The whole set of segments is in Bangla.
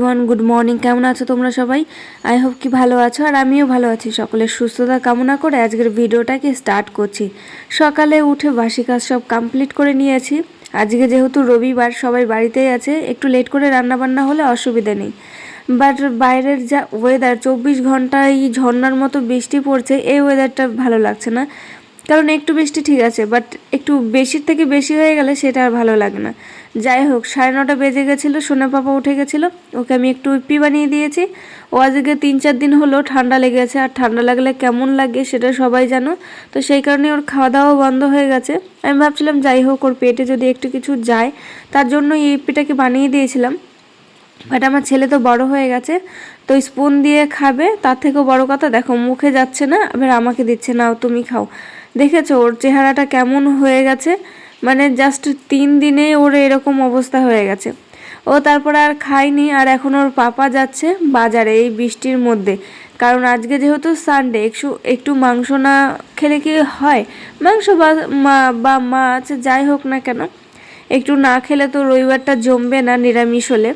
এভরিওয়ান গুড মর্নিং কেমন আছো তোমরা সবাই? আই হোপ কি ভালো আছো আর আমিও ভালো আছি। সকলের সুস্থতা কামনা করে আজকের ভিডিওটাকে স্টার্ট করছি। সকালে উঠে বাসি কাজ সব কমপ্লিট করে নিয়েছি। আজকে যেহেতু রবিবার, সবাই বাড়িতেই আছে, একটু লেট করে রান্না বান্না হলে অসুবিধা নেই। বাট বাইরের যা ওয়েদার চব্বিশ ঘন্টায় ঝর্নার মতো বৃষ্টি পড়ছে, এই ওয়েদারটা ভালো লাগছে না। কারণ একটু বৃষ্টি ঠিক আছে বাট একটু বেশির থেকে বেশি হয়ে গেলে সেটা আর ভালো লাগে না। যাই হোক, সাড়ে নটা বেজে গেছিল, সোনা পাপা উঠে গেছিল, ওকে আমি একটু ইপি বানিয়ে দিয়েছি। ও আজকে তিন চার দিন হলো ঠান্ডা লেগে লেগেছে, আর ঠান্ডা লাগলে কেমন লাগে সেটা সবাই জানো। তো সেই কারণে ওর খাওয়া দাওয়া বন্ধ হয়ে গেছে। আমি ভাবছিলাম, যাই হোক, ওর পেটে যদি একটু কিছু যায়, তার জন্য এই ইপিটাকে বানিয়ে দিয়েছিলাম। বাট আমার ছেলে তো বড় হয়ে গেছে, তো স্পুন দিয়ে খাবে, তার থেকেও বড় কথা, দেখো, মুখে যাচ্ছে না এবার আমাকে দিচ্ছে, নাও, তুমি খাও। দেখেছ ওর চেহারাটা কেমন হয়ে গেছে? মানে জাস্ট তিন দিনে ওর এরকম অবস্থা হয়ে গেছে। ও তারপরে আর খায়নি আর এখন ওর পাপা যাচ্ছে বাজারে এই বৃষ্টির মধ্যে। কারণ আজকে যেহেতু সানডে একটু একটু মাংস না খেলে কি হয়? মাংস বা মাছ যাই হোক না কেন। একটু না খেলে তো রবিবারটা জমবে না নিরামিষ হলে।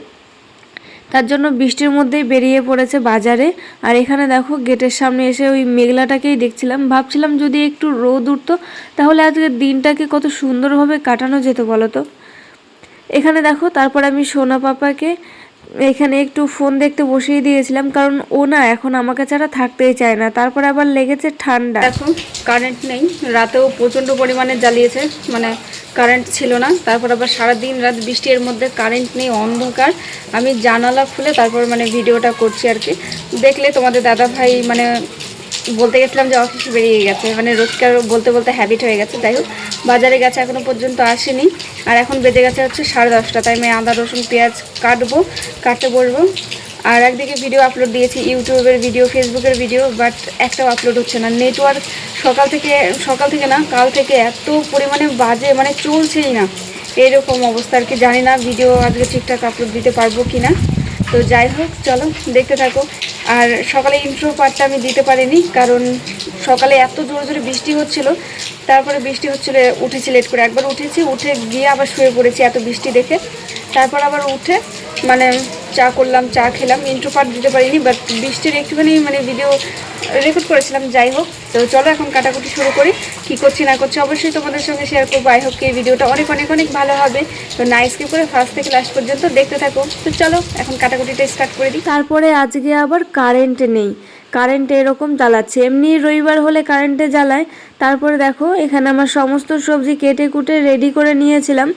তার জন্য বৃষ্টির মধ্যেই বেরিয়ে পড়েছে বাজারে। আর এখানে দেখো গেটের সামনে এসে ওই মেঘলাটাকেই দেখছিলাম। ভাবছিলাম যদি একটু রোদ উঠতো, তাহলে আজকের দিনটাকে কত সুন্দরভাবে কাটানো যেত বলো তো? এখানে দেখো, তারপর আমি সোনা পাপাকে এখানে একটু ফোন দেখতে বসিয়ে দিয়েছিলাম, কারণ ও না এখন আমাকে ছাড়া থাকতেই চায় না। তারপর আবার লেগেছে ঠান্ডা। এখন কারেন্ট নেই, রাতেও প্রচণ্ড পরিমাণে জ্বালিয়েছে মানে কারেন্ট ছিল না। তারপর আবার সারাদিন রাত বৃষ্টির মধ্যে কারেন্ট নেই, অন্ধকার। আমি জানালা খুলে তারপর মানে ভিডিওটা করছি আর কি। দেখলে তোমাদের দাদা ভাই মানে বলতে গেছিলাম যে অফিসে বেরিয়ে গেছে। মানে রোজকার বলতে বলতে হ্যাবিট হয়ে গেছে। যাই হোক, বাজারে গেছে এখনও পর্যন্ত আসেনি। আর এখন বেজে গেছে হচ্ছে সাড়ে দশটা। তাই আমি আদা, রসুন, পেঁয়াজ কাটবো, কাটতে বসবো আর একদিকে ভিডিও আপলোড দিয়েছি, ইউটিউবের ভিডিও ফেসবুকের ভিডিও বাট একটাও আপলোড হচ্ছে না। নেটওয়ার্ক সকাল থেকে সকাল থেকে না, কাল থেকে এত পরিমাণে বাজে মানে চলছেই না। এরকম অবস্থা আর কি। জানি না ভিডিও আজকে ঠিকঠাক আপলোড দিতে পারব কি না তো যাই হোক, চলো, দেখতে থাকো। আর সকালে ইন্ট্রো পার্টটা আমি দিতে পারিনি, কারণ সকালে এত জোরে জোরে বৃষ্টি হচ্ছিল, তারপরে বৃষ্টি হচ্ছিল, উঠেছি লেট করে। একবার উঠেছি, উঠে গিয়ে আবার শুয়ে পড়েছি এত বৃষ্টি দেখে। তারপর আবার উঠে মানে চা করলাম, চা খেলাম ইন্ট্রো পার্ট দিতে পারিনি বাট বৃষ্টির একটুখানি মানে ভিডিও রেকর্ড করেছিলাম, যাই হোক। তো চলো এখন কাটাকুটি শুরু করি। কি করছি, না করছি অবশ্যই তোমাদের সঙ্গে শেয়ার করব। আই হোক এই ভিডিওটা অনেক অনেক অনেক ভালো হবে। তো নাইস স্কিপ করে ফার্স্ট থেকে লাস্ট পর্যন্ত দেখতে থাকো। তো চলো এখন কাটাকুটিটা স্টার্ট করে দিই। তারপরে আজকে আবার কারেন্ট নেই। কারেন্ট এরকম জ্বালাচ্ছে। এমনি রবিবার হলে কারেন্টে জ্বালায়। তারপরে দেখো, এখানে আমার সমস্ত সবজি কেটে কুটে রেডি করে নিয়েছিলাম।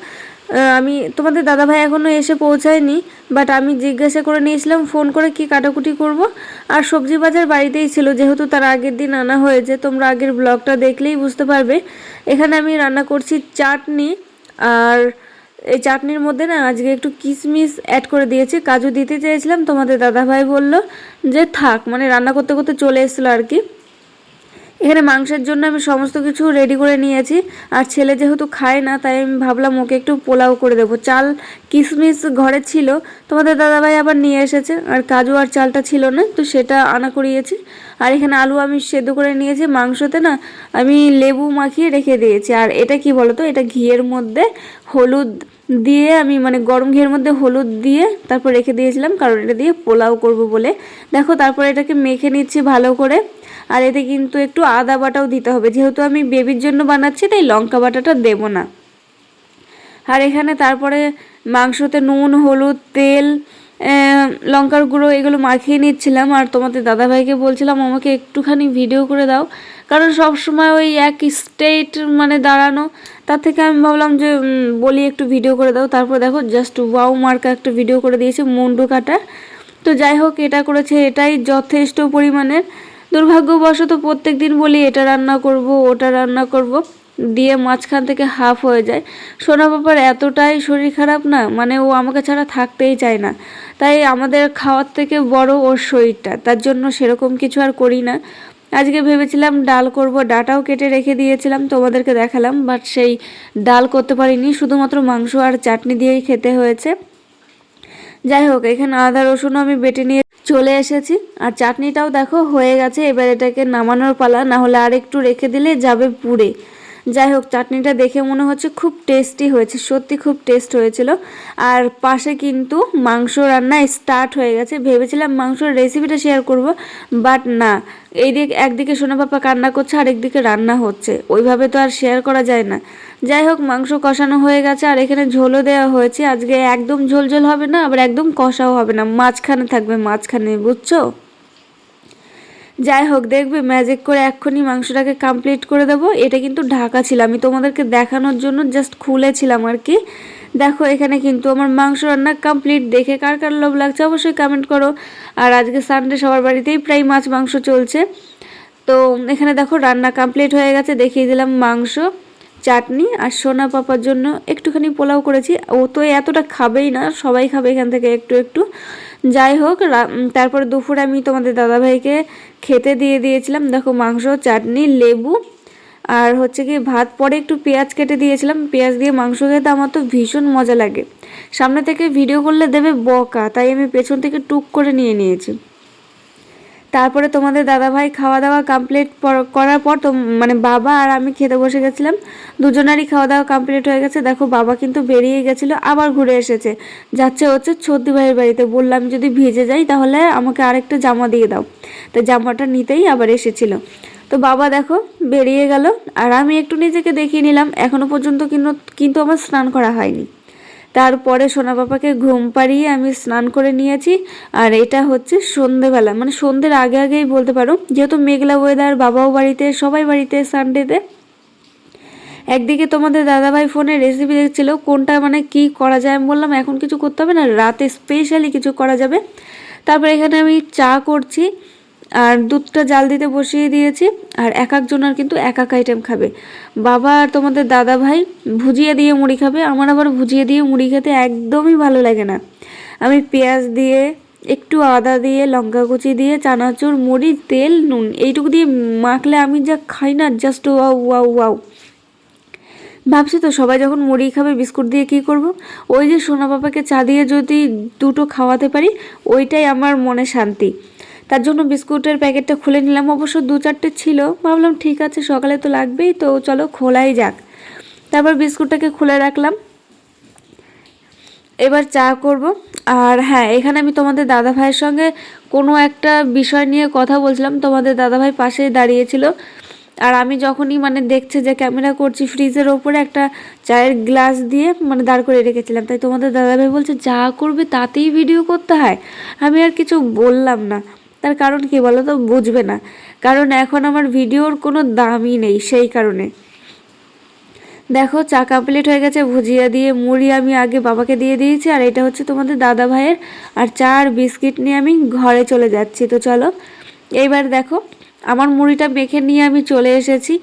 আমি, তোমাদের দাদাভাই এখনও এসে পৌঁছায়নি বাট আমি জিজ্ঞাসা করে নিয়েছিলাম ফোন করে কি কাটাকুটি করব। আর সবজি বাজার বাড়িতেই ছিল, যেহেতু তার আগের দিন আনা হয়েছে, তোমরা আগের ব্লগটা দেখলেই বুঝতে পারবে। এখানে আমি রান্না করছি চাটনি, আর এই চাটনির মধ্যে না আজকে একটু কিশমিশ অ্যাড করে দিয়েছি, কাজু দিতে চেয়েছিলাম, তোমাদের দাদাভাই বলল যে থাক মানে রান্না করতে করতে চলে এসেছিল আর কি। এখানে মাংসের জন্য আমি সমস্ত কিছু রেডি করে নিয়েছি। আর ছেলে যেহেতু খায় না, তাই আমি ভাবলাম ওকে একটু পোলাও করে দেবো। চাল কিশমিশ ঘরে ছিল, তোমাদের দাদাভাই আবার নিয়ে এসেছে। আর কাজু আর চালটা ছিল না, তো সেটা আনা করিয়েছি। আর এখানে আলু আমি সেদ্ধ করে নিয়েছি, মাংসতে না আমি লেবু মাখিয়ে রেখে দিয়েছি। আর এটা কি বলতো, এটা ঘিয়ের মধ্যে হলুদ দিয়ে আমি মানে গরম ঘিয়ের মধ্যে হলুদ দিয়ে তারপর রেখে দিয়েছিলাম, কারণ এটা দিয়ে পোলাও করব বলে। দেখো, তারপর এটাকে মেখে নিচ্ছি ভালো করে। আর এতে কিন্তু একটু আদা বাটাও দিতে হবে। যেহেতু আমি বেবির জন্য বানাচ্ছি, তাই লঙ্কা বাটাটা দেবো না। আর এখানে তারপরে মাংসতে নুন, হলুদ, তেল লঙ্কার গুঁড়ো এগুলো মাখিয়ে নিচ্ছিলাম। আর তোমাদের দাদাভাইকে বলছিলাম, আমাকে একটুখানি ভিডিও করে দাও। কারণ সব সময় ওই এক স্টেট মানে দাঁড়ানো, তার থেকে আমি ভাবলাম যে বলি একটু ভিডিও করে দাও। তারপর দেখো জাস্ট ওয়াও মার্কা একটা ভিডিও করে দিয়েছে, মুন্ডু কাটা তো যাই হোক, এটা করেছে, এটাই যথেষ্ট পরিমাণের। দুর্ভাগ্যবশত প্রত্যেক দিন বলি, এটা রান্না করব, ওটা রান্না করব। দিয়ে মাঝখান থেকে হাফ হয়ে যায়। সোনা বাবার এতটাই শরীর খারাপ না মানে ও আমাকে ছাড়া থাকতেই চায় না। তাই আমাদের খাওয়ার থেকে বড় ওর শরীরটা, তার জন্য সেরকম কিছু আর করি না। আজকে ভেবেছিলাম ডাল করব, ডাটাও কেটে রেখে দিয়েছিলাম, তোমাদেরকে দেখালাম বাট সেই ডাল করতে পারিনি, শুধুমাত্র মাংস আর চাটনি দিয়েই খেতে হয়েছে। যাই হোক, এখানে আদা, রসুনও আমি বেটে নিয়ে চলে এসেছি। আর চাটনিটাও দেখো হয়ে গেছে, এবার এটাকে নামানোর পালা না হলে আর একটু রেখে দিলে যাবে পুড়ে। যাই হোক, চাটনিটা দেখে মনে হচ্ছে খুব টেস্টি হয়েছে, সত্যি খুব টেস্ট হয়েছিল। আর পাশে কিন্তু মাংস রান্না স্টার্ট হয়ে গেছে। ভেবেছিলাম মাংসের রেসিপিটা শেয়ার করব বাট না। এই দিক একদিকে সোনা পাপা কান্না করছে আর একদিকে রান্না হচ্ছে। ওইভাবে তো আর শেয়ার করা যায় না। যাই হোক, মাংস কষানো হয়ে গেছে, আর এখানে ঝোলও দেওয়া হয়েছে। আজকে একদম ঝোল ঝোল হবে না, আবার একদম কষাও হবে না। মাঝখানে থাকবে মাঝখানে, বুঝছ? যাই হোক, দেখবে ম্যাজিক করে এক্ষুনি মাংসটাকে কমপ্লিট করে দেবো। এটা কিন্তু ঢাকা ছিল। আমি তোমাদেরকে দেখানোর জন্য জাস্ট খুলেছিলাম আর কি। দেখো, এখানে কিন্তু আমার মাংস রান্না কমপ্লিট দেখে কার কার লোভ লাগছে অবশ্যই কমেন্ট করো। আর আজকে সানডে সবার বাড়িতেই প্রায় মাছ মাংস চলছে। তো এখানে দেখো, রান্না কমপ্লিট হয়ে গেছে। দেখিয়ে দিলাম মাংস, চাটনি আর সোনা পাপার জন্য একটুখানি পোলাও করেছি। ও তো এতটা খাবেই না, সবাই খাবে এখান থেকে একটু একটু। যাই হোক তারপর দুপুরে আমি তোমাদের দাদাভাইকে খেতে দিয়ে দিয়েছিলাম। দেখো মাংস, চাটনি, লেবু আর হচ্ছে কি ভাত। পরে একটু পেঁয়াজ কেটে দিয়েছিলাম। পেঁয়াজ দিয়ে মাংস খেতে আমার তো ভীষণ মজা লাগে। সামনে থেকে ভিডিও করলে দেবে বকা, তাই আমি পেছন থেকে টুক করে নিয়ে নিয়েছি। তারপরে তোমাদের দাদাভাই খাওয়া দাওয়া কমপ্লিট করার পর তো মানে বাবা আর আমি খেতে বসে গেছিলাম। দুজনারই খাওয়া দাওয়া কমপ্লিট হয়ে গেছে। দেখো, বাবা কিন্তু বেরিয়ে গেছিল, আবার ঘুরে এসেছে। যাচ্ছে হচ্ছে ছর্দি ভাইয়ের বাড়িতে। বললাম, যদি ভিজে যাই তাহলে আমাকে আরেকটা জামা দিয়ে দাও। তো জামাটা নিতেই আবার এসেছিল। তো বাবা দেখো, বেরিয়ে গেল। আর আমি একটু নিজেকে দেখিয়ে নিলাম। এখনও পর্যন্ত কিন্তু কিন্তু আমার স্নান করা হয়নি। তারপরে সোনা পাপাকে ঘুম পাড়িয়ে আমি স্নান করে নিয়েছি। আর এটা হচ্ছে সন্ধেবেলা। মানে সন্ধ্যের আগে আগেই বলতে পারো, যেহেতু মেঘলা ওয়েদার বাবাও বাড়িতে, সবাই বাড়িতে সানডেতে একদিকে তোমাদের দাদাভাই ফোনে রেসিপি দেখছিল, কোনটা মানে কি করা যায় আমি বললাম, এখন কিছু করতে হবে না, রাতে স্পেশালি কিছু করা যাবে। তারপরে এখানে আমি চা করছি। আর দুধটা জাল দিতে বসিয়ে দিয়েছি, আর এক একজনের কিন্তু এক এক আইটেম খাবে। বাবা আর তোমাদের দাদা ভাই ভুজিয়া দিয়ে মুড়ি খাবে, আমার আবার ভুজিয়া দিয়ে মুড়ি খেতে একদমই ভালো লাগে না। আমি পেঁয়াজ দিয়ে, একটু আদা দিয়ে, লঙ্কা কুচি দিয়ে, চানাচুর, মুড়ি, তেল, নুন, এইটুকু দিয়ে মাখলে আমি যা খাই না জাস্ট ওয়াও ওয়াও ওয়াও। ভাবছি তো সবাই যখন মুড়ি খাবে বিস্কুট দিয়ে কি করব? ওই যে সোনা বাবাকে চা দিয়ে যদি দুটো খাওয়াতে পারি, ওইটাই আমার মনে শান্তি। তার জন্য বিস্কুটের প্যাকেটটা খুলে নিলাম। অবশ্য দু চারটে ছিল। ভাবলাম, ঠিক আছে, সকালে তো লাগবেই, তো চলো খোলাই যাক। তারপর বিস্কুটটাকে খুলে রাখলাম। এবার চা করব। আর হ্যাঁ এখানে আমি তোমাদের দাদা ভাইয়ের সঙ্গে কোনো একটা বিষয় নিয়ে কথা বলছিলাম। তোমাদের দাদা ভাই পাশেই দাঁড়িয়েছিল। আর আমি যখনই মানে দেখছে যে ক্যামেরা করছি, ফ্রিজের ওপরে একটা চায়ের গ্লাস দিয়ে মানে দাঁড় করে রেখেছিলাম। তাই তোমাদের দাদাভাই বলছে, যা করবে তাতেই ভিডিও করতে হয়? আমি আর কিছু বললাম না। তার কারণ কি বলো তো? বুঝবে না। কারণ এখন আমার ভিডিওর কোনো দামই নেই সেই কারণে। দেখো চা কমপ্লিট হয়ে গেছে ভুজিয়া দিয়ে। মুড়ি আমি আগে বাবাকে দিয়ে দিয়েছি, আর এটা হচ্ছে তোমাদের দাদা ভাইয়ের। আর চা আর বিস্কিট নিয়ে আমি ঘরে চলে যাচ্ছি। তো চলো, এইবার দেখো, আমার মুড়িটা মেখে নিয়ে আমি চলে এসেছি।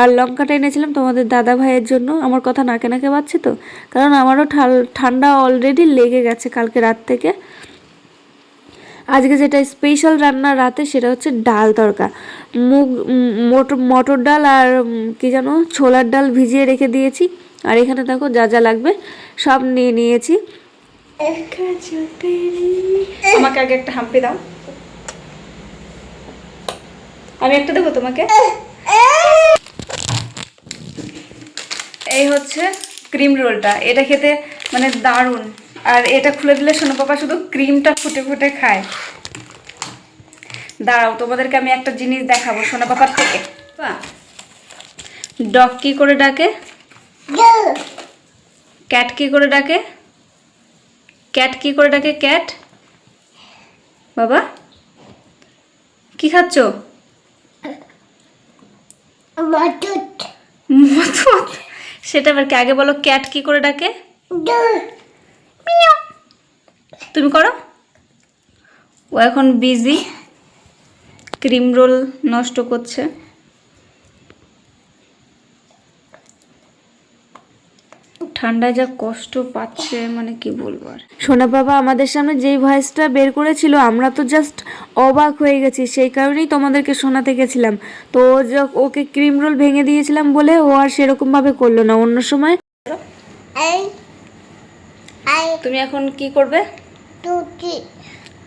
আর লঙ্কাটা এনেছিলাম তোমাদের দাদা ভাইয়ের জন্য। আমার কথা নাকে নাকে পাচ্ছে তো? কারণ আমারও ঠান্ডা অলরেডি লেগে গেছে কালকে রাত থেকে। আজকে যেটা স্পেশাল রান্না রাতে সেটা হচ্ছে ডাল তড়কা। মুগ মটর ডাল আর কি যেন, ছোলার ডাল ভিজিয়ে রেখে দিয়েছি। আর এখানে দেখো যা যা লাগবে সব নিয়ে নিয়েছি। আমাকে আগে একটা হাম্পি দাও। আমি একটা দেবো তোমাকে? এই হচ্ছে ক্রিম রোলটা। এটা খেতে মানে দারুণ। আর এটা খুলে দিলে সোনা পাপা শুধু ক্রিমটা ফুটে ফুটে খায়। দাঁড়াও তোমাদেরকে আমি একটা জিনিস দেখাবো সোনা পাপার থেকে। ডগ কি করে ডাকে? ক্যাট কি করে ডাকে? ক্যাট কি করে ডাকে? ক্যাট? বাবা কি খাচ্ছ? সেটা আবার কি? আগে বলো ক্যাট কি করে ডাকে। তুমি করো। ও এখন বিজি ক্রিম রোল নষ্ট করছে। ঠান্ডায় যা কষ্ট পাচ্ছে মানে কি বলব আর। সোনা বাবা আমাদের সামনে যেই ভয়েসটা বের করেছিল আমরা তো জাস্ট অবাক হয়ে গেছি। সেই কারণেই তোমাদেরকে শোনাতে গেছিলাম। তো ওকে ক্রিম রোল ভেঙে দিয়েছিলাম বলে ও আর সেরকমভাবে করল না। অন্য সময় তুমি এখন কি করবে?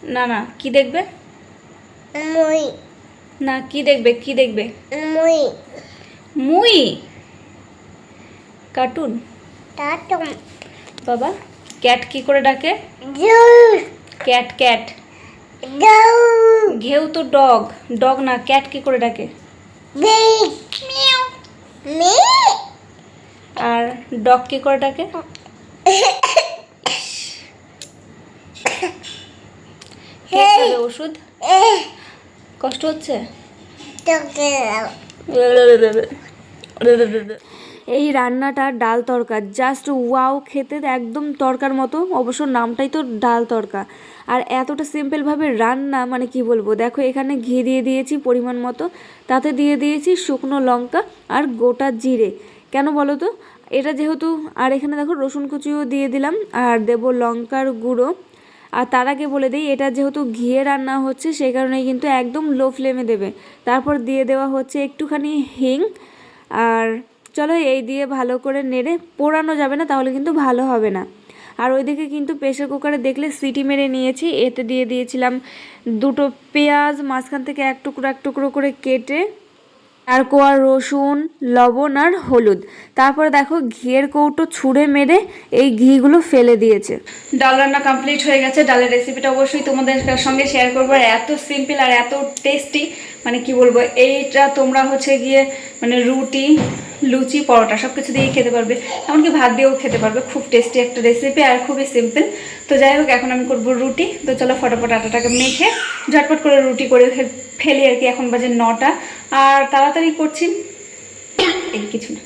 না না কি দেখবে? না কি দেখবে কি দেখবে? মুই কার্টুন. বাবা ক্যাট কি করে ডাকে? Cat cat. ঘেউ তো ডগ। ডগ না ক্যাট কি করে ডাকে. আর ডগ কি করে ডাকে কে খাবে ওষুধ. কষ্ট হচ্ছে. এই রান্নাটা ডাল তরকা জাস্ট ওয়াও খেতে একদম তরকার মতো। অবশ্য নামটাই তো ডাল তরকা। আর এতটা সিম্পলভাবে রান্না মানে কি বলব? দেখো এখানে ঘি দিয়ে দিয়েছি পরিমাণ মতো। তাতে দিয়ে দিয়েছি শুকনো লঙ্কা আর গোটা জিরে। কেন বলো তো? এটা যেহেতু আর এখানে দেখো রসুন কুচিও দিয়ে দিলাম। আর দেব লঙ্কার গুঁড়ো। আর তার আগে বলে দিই, এটা যেহেতু ঘিয়ে রান্না হচ্ছে, সেই কারণে কিন্তু একদম লো ফ্লেমে দেবে। তারপর দিয়ে দেওয়া হচ্ছে একটুখানি হিং। আর চলো এই দিয়ে ভালো করে নেড়ে, পোড়ানো যাবে না, তাহলে কিন্তু ভালো হবে না। আর ওইদিকে কিন্তু প্রেশার কুকারে দেখলে সিটি মেরে নিয়েছি, এতে দিয়ে দিয়েছিলাম দুটো পেঁয়াজ, মাঝখান থেকে এক টুকরো এক টুকরো করে কেটে আর কোয়া রসুন, লবণ আর হলুদ। তারপর দেখো ঘিয়ের কৌটো ছুঁড়ে মেরে এই ঘিগুলো ফেলে দিয়েছে। ডাল রান্না কমপ্লিট হয়ে গেছে। ডালের রেসিপিটা অবশ্যই তোমাদের সঙ্গে শেয়ার করব। আর এত সিম্পল আর এত টেস্টি মানে কি বলব, এইটা তোমরা হচ্ছে গিয়ে মানে রুটি, লুচি, পরোটা সব কিছু দিয়েই খেতে পারবে। এমনকি ভাত দিয়েও খেতে পারবে। খুব টেস্টি একটা রেসিপি আর খুবই সিম্পল তো যাই হোক, এখন আমি করব রুটি। তো চলো ফটোফট আটাটাকে মেখে ঝটপট করে রুটি করে ফেলি আর কি। এখন বাজে নটা। আর তাড়াতাড়ি করছি। এই কিছু না।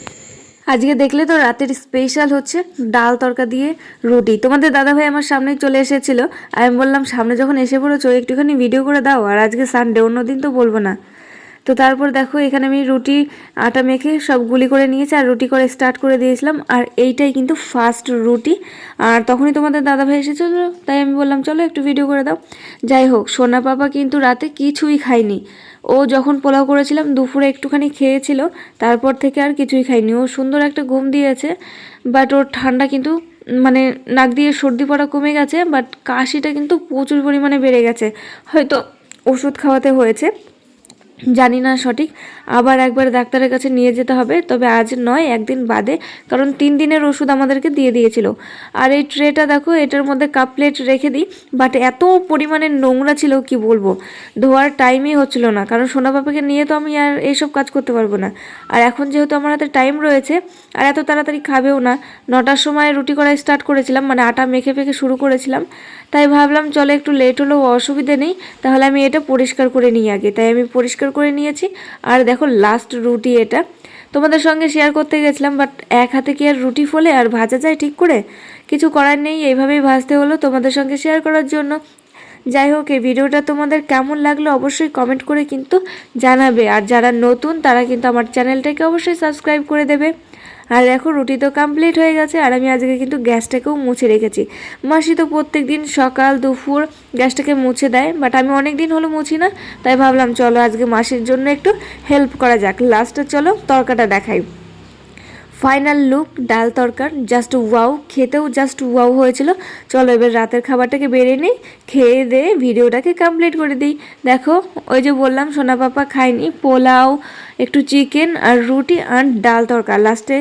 আজকে দেখলে তো রাতের স্পেশাল হচ্ছে ডাল তরকা দিয়ে রুটি। তোমাদের দাদাভাই আমার সামনে চলে এসেছিল। আমি বললাম, সামনে যখন এসে পড়েছো, একটুখানি ভিডিও করে দাও। আর আজকে সানডে অন্যদিন তো বলব না। তো তারপর দেখো, এখানে আমি রুটি, আটা মেখে সব গুলি করে নিয়েছি আর রুটি করে স্টার্ট করে দিয়েছিলাম। আর এইটাই কিন্তু ফার্স্ট রুটি। আর তখনই তোমাদের দাদাভাই এসেছিল, তাই আমি বললাম, চলো একটু ভিডিও করে দাও। যাই হোক, সোনা পাপা কিন্তু রাতে কিছুই খায়নি। ও যখন পোলাও করেছিলাম, দুপুরে একটুখানি খেয়েছিল, তারপর থেকে আর কিছুই খাইনি। ও সুন্দর একটা ঘুম দিয়েছে বাট ওর ঠান্ডা কিন্তু মানে নাক দিয়ে সর্দি পড়া কমে গেছে বাট কাশিটা কিন্তু প্রচুর পরিমাণে বেড়ে গেছে। হয়তো ওষুধ খাওয়াতে হয়েছে। জানি না সঠিক। আবার একবার ডাক্তারের কাছে নিয়ে যেতে হবে, তবে আজ নয়, একদিন বাদে, কারণ তিন দিনের ওষুধ আমাদেরকে দিয়ে দিয়েছিল। আর এই ট্রেটা দেখো, এটার মধ্যে কাপ প্লেট রেখে দিই, বাট এত পরিমাণে নোংরা ছিল, কি বলব? ধোয়ার টাইমই হচ্ছিল না, কারণ সোনা পাপাকে নিয়ে তো আমি আর এইসব কাজ করতে পারব না। আর এখন যেহেতু আমার হাতে টাইম রয়েছে, আর এত তাড়াতাড়ি খাবেও না, নটার সময় রুটি করা স্টার্ট করেছিলাম মানে আটা মেখে ফেখে শুরু করেছিলাম, তাই ভাবলাম চলো একটু লেট হলেও অসুবিধে নেই, তাহলে আমি এটা পরিষ্কার করে নিই আগে, তাই আমি পরিষ্কার করে নিয়েছি। আর দেখো লাস্ট রুটি এটা। তোমাদের সঙ্গে শেয়ার করতে গেছিলাম বাট এক হাতে কি আর রুটি ফোলে আর ভাজা যায় ঠিক করে? কিছু করার নেই, এইভাবেই ভাজতে হলো তোমাদের সঙ্গে শেয়ার করার জন্য। যাই হোক, এই ভিডিওটা তোমাদের কেমন লাগল অবশ্যই কমেন্ট করে কিন্তু জানাবে। আর যারা নতুন, তারা কিন্তু আমার চ্যানেলটাকে অবশ্যই সাবস্ক্রাইব করে দেবে। আর দেখো, রুটি তো কমপ্লিট হয়ে গেছে, আর আমি আজকে কিন্তু গ্যাসটাকেও মুছে রেখেছি। মাসি তো প্রত্যেক দিন সকাল, দুপুর গ্যাসটাকে মুছে দেয় বাট আমি অনেক দিন হলো মুছি না, তাই ভাবলাম চলো আজকে মাসির জন্য একটু হেল্প করা যাক। লাস্টে চলো, তরকাটা দেখাই। ফাইনাল লুক, ডাল তরকার জাস্ট ওয়াও খেতেও জাস্ট ওয়াও হয়েছিল। চলো এবার রাতের খাবারটাকে বেড়ে নিই, খেয়ে দিয়ে ভিডিওটাকে কমপ্লিট করে দিই। দেখো, ওই যে বললাম, সোনা পাপা খায়নি, পোলাও, একটু চিকেন আর রুটি আর ডাল তরকার লাস্টে